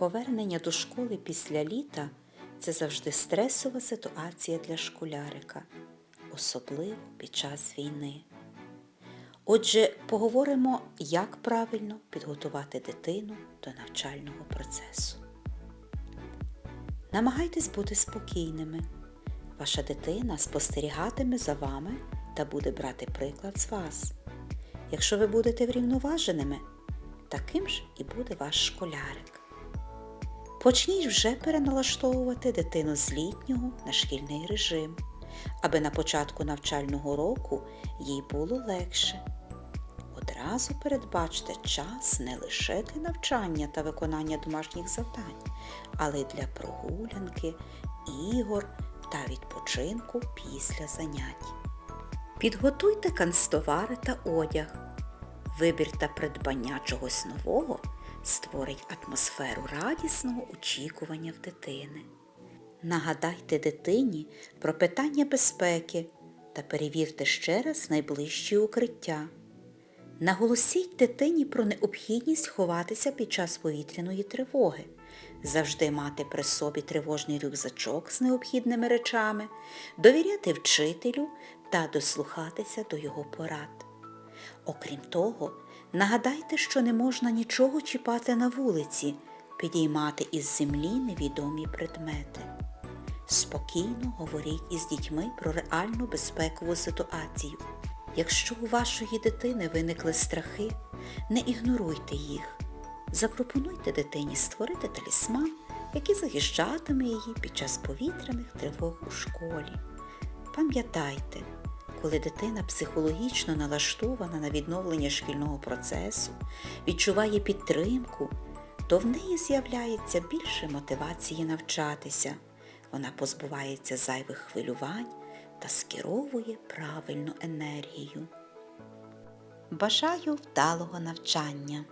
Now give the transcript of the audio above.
Повернення до школи після літа це завжди стресова ситуація для школярика, особливо під час війни. Отже, поговоримо, як правильно підготувати дитину до навчального процесу. Намагайтесь бути спокійними. Ваша дитина спостерігатиме за вами та буде брати приклад з вас. Якщо ви будете врівноваженими, таким ж і буде ваш школярик. Почніть вже переналаштовувати дитину з літнього на шкільний режим, аби на початку навчального року їй було легше. Одразу передбачте час не лише для навчання та виконання домашніх завдань, але й для прогулянки, ігор та відпочинку після занять. Підготуйте канцтовари та одяг. Вибір та придбання чогось нового створить атмосферу радісного очікування в дитини. Нагадайте дитині про питання безпеки та перевірте ще раз найближчі укриття. Наголосіть дитині про необхідність ховатися під час повітряної тривоги, завжди мати при собі тривожний рюкзачок з необхідними речами, довіряти вчителю та дослухатися до його порад. Окрім того, нагадайте, що не можна нічого чіпати на вулиці, підіймати із землі невідомі предмети. Спокійно говоріть із дітьми про реальну безпекову ситуацію. Якщо у вашої дитини виникли страхи, не ігноруйте їх. Запропонуйте дитині створити талісман, який захищатиме її під час повітряних тривог у школі. Пам'ятайте, коли дитина психологічно налаштована на відновлення шкільного процесу, відчуває підтримку, то в неї з'являється більше мотивації навчатися. Вона позбувається зайвих хвилювань та скеровує правильну енергію. Бажаю вдалого навчання!